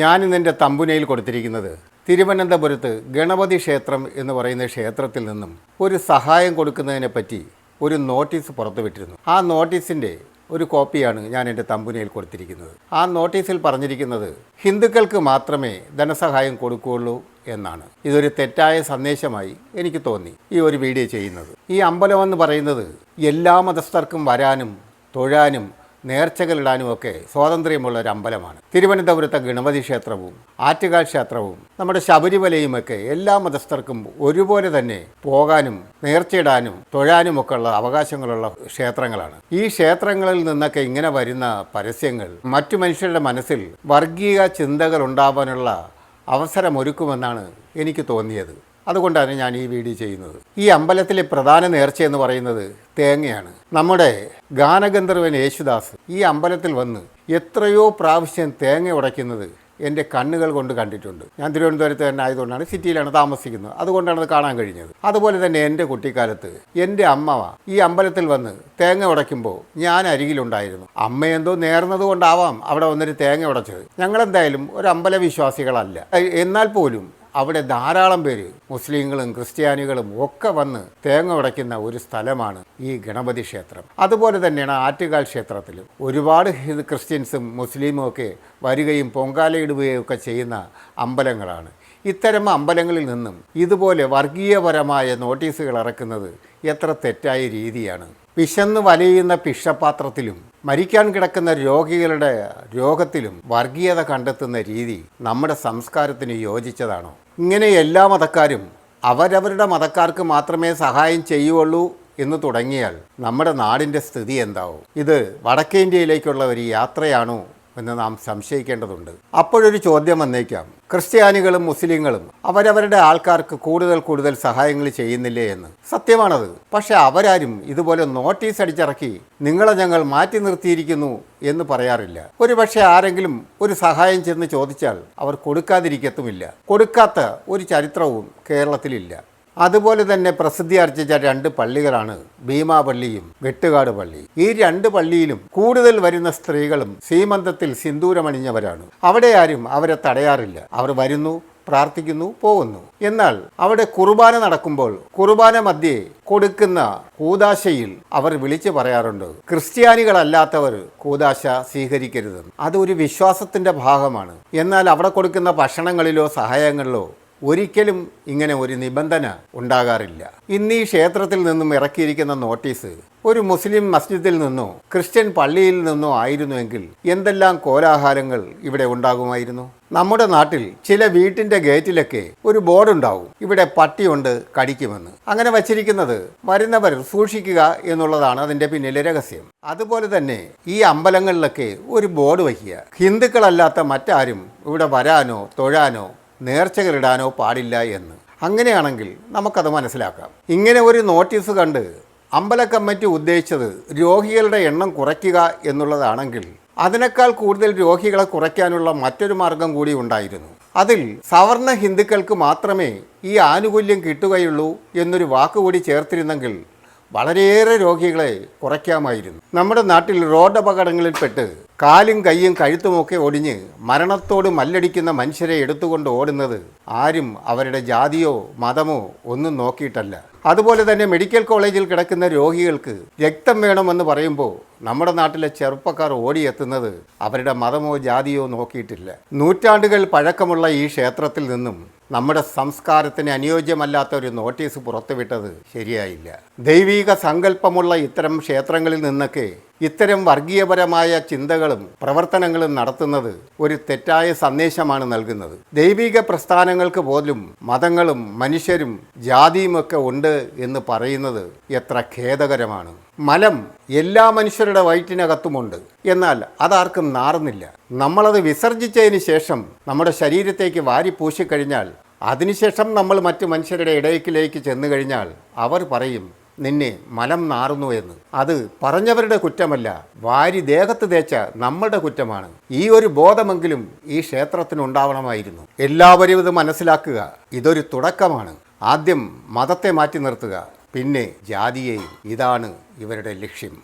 ഞാനിന്ന് എന്റെ തമ്പുനയിൽ കൊടുത്തിരിക്കുന്നത് തിരുവനന്തപുരത്ത് ഗണപതി ക്ഷേത്രം എന്ന് പറയുന്ന ക്ഷേത്രത്തിൽ നിന്നും ഒരു സഹായം കൊടുക്കുന്നതിനെ പറ്റി ഒരു നോട്ടീസ് പുറത്തുവിട്ടിരുന്നു. ആ നോട്ടീസിന്റെ ഒരു കോപ്പിയാണ് ഞാൻ എന്റെ തമ്പുനയിൽ കൊടുത്തിരിക്കുന്നത്. ആ നോട്ടീസിൽ പറഞ്ഞിരിക്കുന്നത് ഹിന്ദുക്കൾക്ക് മാത്രമേ ധനസഹായം കൊടുക്കുകയുള്ളൂ എന്നാണ്. ഇതൊരു തെറ്റായ സന്ദേശമായി എനിക്ക് തോന്നി ഈ ഒരു വീഡിയോ ചെയ്യുന്നത്. ഈ അമ്പലം എന്ന് പറയുന്നത് എല്ലാ മതസ്ഥർക്കും വരാനും തൊഴാനും നേർച്ചകളിടാനും ഒക്കെ സ്വാതന്ത്ര്യമുള്ള ഒരു അമ്പലമാണ്. തിരുവനന്തപുരത്തെ ഗണപതി ക്ഷേത്രവും ആറ്റുകാൽ ക്ഷേത്രവും നമ്മുടെ ശബരിമലയുമൊക്കെ എല്ലാ മതസ്ഥർക്കും ഒരുപോലെ തന്നെ പോകാനും നേർച്ചയിടാനും തൊഴാനുമൊക്കെ ഉള്ള അവകാശങ്ങളുള്ള ക്ഷേത്രങ്ങളാണ്. ഈ ക്ഷേത്രങ്ങളിൽ നിന്നൊക്കെ ഇങ്ങനെ വരുന്ന പരസ്യങ്ങൾ മറ്റു മനുഷ്യരുടെ മനസ്സിൽ വർഗീയ ചിന്തകൾ ഉണ്ടാവാനുള്ള അവസരമൊരുക്കുമെന്നാണ് എനിക്ക് തോന്നിയത്. അതുകൊണ്ടാണ് ഞാൻ ഈ വീഡിയോ ചെയ്യുന്നത്. ഈ അമ്പലത്തിലെ പ്രധാന നേർച്ച എന്ന് പറയുന്നത് തേങ്ങയാണ്. നമ്മുടെ ഗാനഗന്ധർവൻ യേശുദാസ് ഈ അമ്പലത്തിൽ വന്ന് എത്രയോ പ്രാവശ്യം തേങ്ങ ഉടയ്ക്കുന്നത് എന്റെ കണ്ണുകൾ കൊണ്ട് കണ്ടിട്ടുണ്ട്. ഞാൻ തിരുവനന്തപുരത്ത് തന്നെ ആയതുകൊണ്ടാണ് സിറ്റിയിലാണ് താമസിക്കുന്നത്. അതുകൊണ്ടാണ് അത് കാണാൻ കഴിഞ്ഞത്. അതുപോലെ തന്നെ എന്റെ കുട്ടിക്കാലത്ത് എന്റെ അമ്മ ഈ അമ്പലത്തിൽ വന്ന് തേങ്ങ ഉടയ്ക്കുമ്പോൾ ഞാൻ അരികിലുണ്ടായിരുന്നു. അമ്മ എന്തോ നേർന്നത് കൊണ്ടാവാം അവിടെ വന്നൊരു തേങ്ങ ഉടച്ചത്. ഞങ്ങളെന്തായാലും ഒരു അമ്പല വിശ്വാസികളല്ല എന്നാൽ പോലും അവിടെ ധാരാളം പേര് മുസ്ലിങ്ങളും ക്രിസ്ത്യാനികളും ഒക്കെ വന്ന് തേങ്ങ ഉടയ്ക്കുന്ന ഒരു സ്ഥലമാണ് ഈ ഗണപതി ക്ഷേത്രം. അതുപോലെ തന്നെയാണ് ആറ്റുകാൽ ക്ഷേത്രത്തിലും. ഒരുപാട് ക്രിസ്ത്യൻസും മുസ്ലിമും ഒക്കെ വരികയും പൊങ്കാലയിടുകയും ഒക്കെ ചെയ്യുന്ന അമ്പലങ്ങളാണ്. ഇത്തരം അമ്പലങ്ങളിൽ നിന്നും ഇതുപോലെ വർഗീയപരമായ നോട്ടീസുകൾ ഇറക്കുന്നത് എത്ര തെറ്റായ രീതിയാണ്. വിശന്ന് വലയുന്ന പിഷപാത്രത്തിലും മരിക്കാൻ കിടക്കുന്ന രോഗികളുടെ രോഗത്തിലും വർഗീയത കണ്ടെത്തുന്ന രീതി നമ്മുടെ സംസ്കാരത്തിന് യോജിച്ചതാണോ? ഇങ്ങനെ എല്ലാ മതക്കാരും അവരവരുടെ മതക്കാർക്ക് മാത്രമേ സഹായം ചെയ്യുള്ളൂ എന്ന് തുടങ്ങിയാൽ നമ്മുടെ നാടിന്റെ സ്ഥിതി എന്താവും? ഇത് വടക്കേ ഇന്ത്യയിലേക്കുള്ള ഒരു യാത്രയാണോ എന്ന് നാം സംശയിക്കേണ്ടതുണ്ട്. അപ്പോഴൊരു ചോദ്യം വന്നേക്കാം. ക്രിസ്ത്യാനികളും മുസ്ലിങ്ങളും അവരവരുടെ ആൾക്കാർക്ക് കൂടുതൽ കൂടുതൽ സഹായങ്ങൾ ചെയ്യുന്നില്ലേ എന്ന്. സത്യമാണത്. പക്ഷെ അവരാരും ഇതുപോലെ നോട്ടീസ് അടിച്ചിറക്കി നിങ്ങളെ ഞങ്ങൾ മാറ്റി നിർത്തിയിരിക്കുന്നു എന്ന് പറയാറില്ല. ഒരുപക്ഷേ ആരെങ്കിലും ഒരു സഹായം ചെന്ന് ചോദിച്ചാൽ അവർ കൊടുക്കാതിരിക്കത്തുമില്ല. കൊടുക്കാത്ത ഒരു ചരിത്രവും കേരളത്തിലില്ല. അതുപോലെ തന്നെ പ്രസിദ്ധി ആർജിച്ച രണ്ട് പള്ളികളാണ് ഭീമാ പള്ളിയും വെട്ടുകാട് പള്ളി. ഈ രണ്ട് പള്ളിയിലും കൂടുതൽ വരുന്ന സ്ത്രീകളും സീമന്തത്തിൽ സിന്ദൂരമണിഞ്ഞവരാണ്. അവിടെ ആരും അവരെ തടയാറില്ല. അവർ വരുന്നു പ്രാർത്ഥിക്കുന്നു പോകുന്നു. എന്നാൽ അവിടെ കുർബാന നടക്കുമ്പോൾ കുർബാന മധ്യേ കൊടുക്കുന്ന കൂതാശയിൽ അവർ വിളിച്ചു പറയാറുണ്ട് ക്രിസ്ത്യാനികളല്ലാത്തവർ കൂതാശ സ്വീകരിക്കരുതെന്ന് അതൊരു വിശ്വാസത്തിന്റെ ഭാഗമാണ്. എന്നാൽ അവിടെ കൊടുക്കുന്ന ഭക്ഷണങ്ങളിലോ സഹായങ്ങളിലോ ഒരിക്കലും ഇങ്ങനെ ഒരു നിബന്ധന ഉണ്ടാകാറില്ല. ഇന്ന് ഈ ക്ഷേത്രത്തിൽ നിന്നും ഇറക്കിയിരിക്കുന്ന നോട്ടീസ് ഒരു മുസ്ലിം മസ്ജിദിൽ നിന്നോ ക്രിസ്ത്യൻ പള്ളിയിൽ നിന്നോ ആയിരുന്നുവെങ്കിൽ എന്തെല്ലാം കോലാഹലങ്ങൾ ഇവിടെ ഉണ്ടാകുമായിരുന്നു? നമ്മുടെ നാട്ടിൽ ചില വീട്ടിന്റെ ഗേറ്റിലൊക്കെ ഒരു ബോർഡ് ഉണ്ടാവും ഇവിടെ പട്ടിയുണ്ട് കടിക്കുമെന്ന്. അങ്ങനെ വച്ചിരിക്കുന്നത് വരുന്നവർ സൂക്ഷിക്കുക എന്നുള്ളതാണ് അതിന്റെ പിന്നിലെ രഹസ്യം. അതുപോലെ തന്നെ ഈ അമ്പലങ്ങളിലൊക്കെ ഒരു ബോർഡ് വയ്ക്കുക. ഹിന്ദുക്കളല്ലാത്ത മറ്റാരും ഇവിടെ വരാനോ തൊഴാനോ നേർച്ചകളിടാനോ പാടില്ല എന്ന്. അങ്ങനെയാണെങ്കിൽ നമുക്കത് മനസ്സിലാക്കാം. ഇങ്ങനെ ഒരു നോട്ടീസ് കണ്ട് അമ്പല കമ്മിറ്റി ഉദ്ദേശിച്ചത് രോഗികളുടെ എണ്ണം കുറയ്ക്കുക എന്നുള്ളതാണെങ്കിൽ അതിനേക്കാൾ കൂടുതൽ രോഗികളെ കുറയ്ക്കാനുള്ള മറ്റൊരു മാർഗം കൂടി ഉണ്ടായിരുന്നു. അതിൽ സവർണ ഹിന്ദുക്കൾക്ക് മാത്രമേ ഈ ആനുകൂല്യം കിട്ടുകയുള്ളൂ എന്നൊരു വാക്കുകൂടി ചേർത്തിരുന്നെങ്കിൽ വളരെയേറെ രോഗികളെ കുറയ്ക്കാമായിരുന്നു. നമ്മുടെ നാട്ടിൽ റോഡ് അപകടങ്ങളിൽപ്പെട്ട് കാലും കൈയും കഴുത്തുമൊക്കെ ഒടിഞ്ഞ് മരണത്തോട് മല്ലടിക്കുന്ന മനുഷ്യരെ എടുത്തുകൊണ്ട് ഓടുന്നത് ആരും അവരുടെ ജാതിയോ മതമോ ഒന്നും നോക്കിയിട്ടല്ല. അതുപോലെ തന്നെ മെഡിക്കൽ കോളേജിൽ കിടക്കുന്ന രോഗികൾക്ക് രക്തം വേണമെന്ന് പറയുമ്പോൾ നമ്മുടെ നാട്ടിലെ ചെറുപ്പക്കാർ ഓടിയെത്തുന്നത് അവരുടെ മതമോ ജാതിയോ നോക്കിയിട്ടില്ല. നൂറ്റാണ്ടുകൾ പഴക്കമുള്ള ഈ ക്ഷേത്രത്തിൽ നിന്നും നമ്മുടെ സംസ്കാരത്തിന് അനുയോജ്യമല്ലാത്ത ഒരു നോട്ടീസ് പുറത്തുവിട്ടത് ശരിയായില്ല. ദൈവീക സങ്കല്പമുള്ള ഇത്തരം ക്ഷേത്രങ്ങളിൽ നിന്നൊക്കെ ഇത്തരം വർഗീയപരമായ ചിന്തകളും പ്രവർത്തനങ്ങളും നടത്തുന്നത് ഒരു തെറ്റായ സന്ദേശമാണ് നൽകുന്നത്. ദൈവിക പ്രസ്ഥാനങ്ങൾക്ക് പോലും മതങ്ങളും മനുഷ്യരും ജാതിയുമൊക്കെ ഉണ്ട് എന്ന് പറയുന്നത് എത്ര ഖേദകരമാണ്. മലം എല്ലാ മനുഷ്യരുടെ വയറ്റിനകത്തുമുണ്ട്. എന്നാൽ അതാർക്കും നാറുന്നില്ല. നമ്മളത് വിസർജിച്ചതിന് ശേഷം നമ്മുടെ ശരീരത്തേക്ക് വാരി പൂശിക്കഴിഞ്ഞാൽ അതിനുശേഷം നമ്മൾ മറ്റു മനുഷ്യരുടെ ഇടയിലേക്ക് ചെന്നു കഴിഞ്ഞാൽ അവർ പറയും നിന്നെ മലം നാറുന്നു എന്ന്. അത് പറഞ്ഞവരുടെ കുറ്റമല്ല വാരി ദേഹത്ത് തേച്ച നമ്മളുടെ കുറ്റമാണ്. ഈ ഒരു ബോധമെങ്കിലും ഈ ക്ഷേത്രത്തിനുണ്ടാവണമായിരുന്നു എല്ലാവരും ഇത് മനസ്സിലാക്കുക ഇതൊരു തുടക്കമാണ്. ആദ്യം മതത്തെ മാറ്റി നിർത്തുക പിന്നെ ജാതിയെയും. ഇതാണ് ഇവരുടെ ലക്ഷ്യം.